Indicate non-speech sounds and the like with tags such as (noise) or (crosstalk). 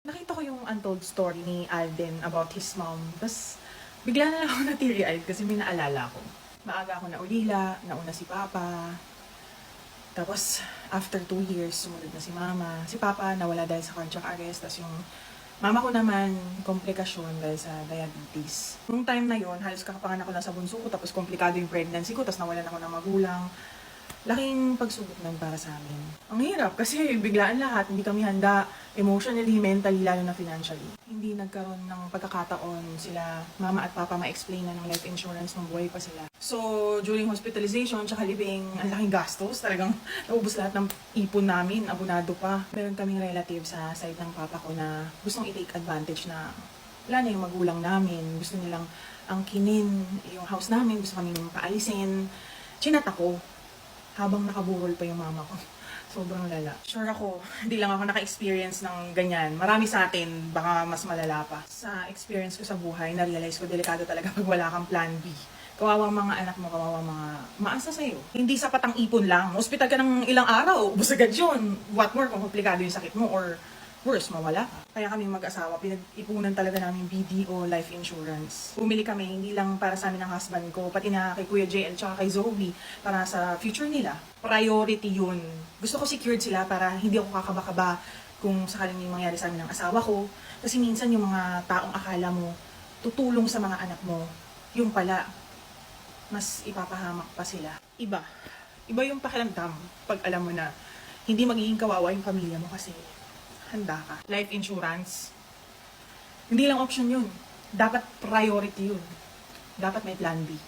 Nakita ko yung untold story ni Alden about his mom. Tapos, bigla na lang ako (laughs) na teary-eyed kasi may naalala ko. Maaga ako na ulila, nauna si Papa. Tapos, after two years, sumunod na si Mama. Si Papa nawala dahil sa cardiac arrest. Tapos yung Mama ko naman, komplikasyon dahil sa diabetes. Nung time na yon halos kakapanganak ko lang sa bunso ko, tapos komplikado yung pregnancy ko, tapos nawalan ako ng magulang. Laking pagsubok nun para sa amin. Ang hirap kasi (laughs) biglaan lahat, hindi kami handa emotionally, mentally, lalo na financially. Hindi nagkaroon ng pagkakataon sila, mama at papa, ma-explain na ng life insurance nung buhay pa sila. So, during hospitalization, tsaka living, ang laking gastos. Talagang (laughs) naubos lahat ng ipon namin, abunado pa. Meron kaming relative sa side ng papa ko na gustong i-take advantage na wala na yung magulang namin. Gusto nilang angkinin yung house namin. Gusto kami paalisin. Chinat ako habang nakaburol pa yung mama ko. (laughs) Sobrang lala. Sure ako, hindi lang ako naka-experience ng ganyan. Marami sa atin, baka mas malala pa. Sa experience ko sa buhay, na-realize ko, delikado talaga (laughs) pag wala kang plan B. Kawawang mga anak mo, kawawang mga maasa sa'yo. Hindi sapat ang ipon lang. Hospital ka ng ilang araw, ubus agad yun. What more kung komplikado yung sakit mo or worse, mawala ka. Kaya kami mag-asawa, pinag-ipunan talaga namin BDO life insurance. Bumili kami, hindi lang para sa amin ng husband ko, pati na kay Kuya JL tsaka kay Zoe, para sa future nila. Priority yun. Gusto ko secured sila para hindi ako kakaba-kaba kung sakaling may mangyari sa amin ng asawa ko. Kasi minsan yung mga taong akala mo, tutulong sa mga anak mo, yung pala, mas ipapahamak pa sila. Iba. Iba yung pakiramdam pag alam mo na hindi magiging kawawa yung pamilya mo kasi handa ka. Life insurance, hindi lang option yun. Dapat priority yun. Dapat may plan B.